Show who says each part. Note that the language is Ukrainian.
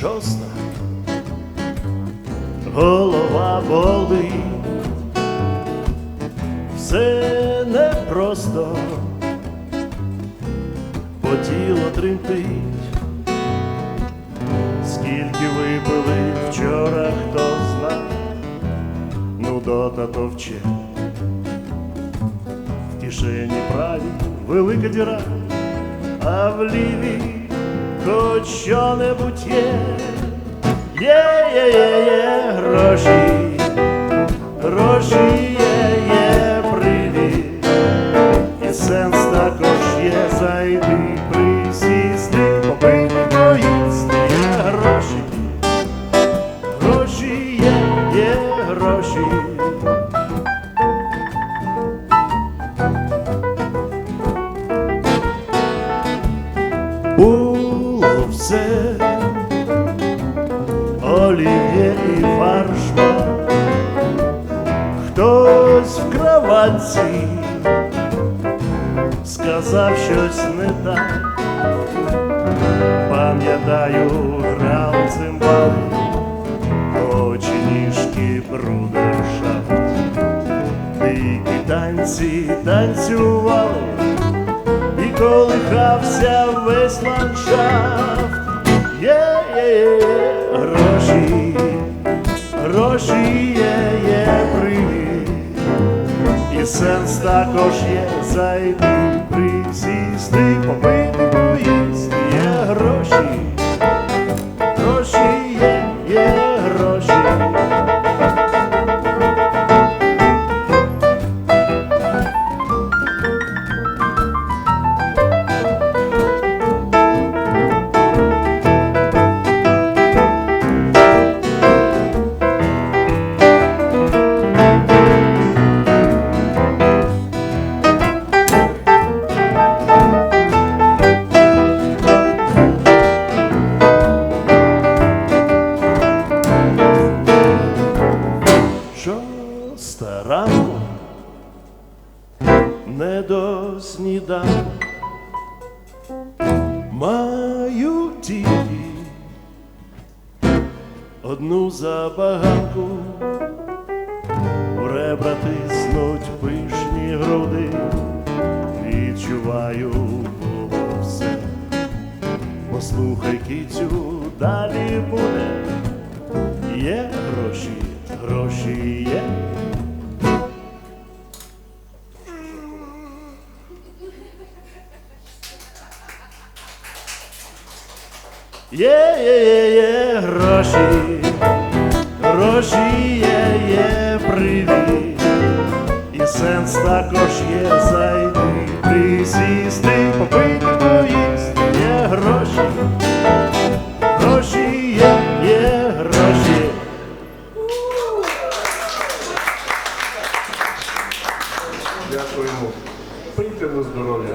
Speaker 1: шоста, голова болить, все непросто, по тіло тремтить, скільки випили вчора, хто зна, ну дота то вче. В кишені правій велика діра, а в лівій хоч що-небудь є, є, є, є, є гроші, гроші є, є привіт, і сенс також є. Зайти, присісти, попити, поїсти, гроші, гроші є, є гроші. було все, олів'є і фаршма, хтось в кроватці сказав щось не так, пам'ятаю, грав цимбал, очі ніжки брудершафт, дикі танці танцювали колихався весь і сенс також є зайти, присісти, попити, не до сніданку маю тільки одну забаганку, в ребра пишні груди, відчуваю було все. Послухай кицю, далі буде. Є гроші, гроші є. є, є, є, є гроші, гроші є, є привід, і сенс також є зайти, присісти, попити, поїсти, є гроші, гроші є, є гроші. Дякуємо. Пийте на здоров'я.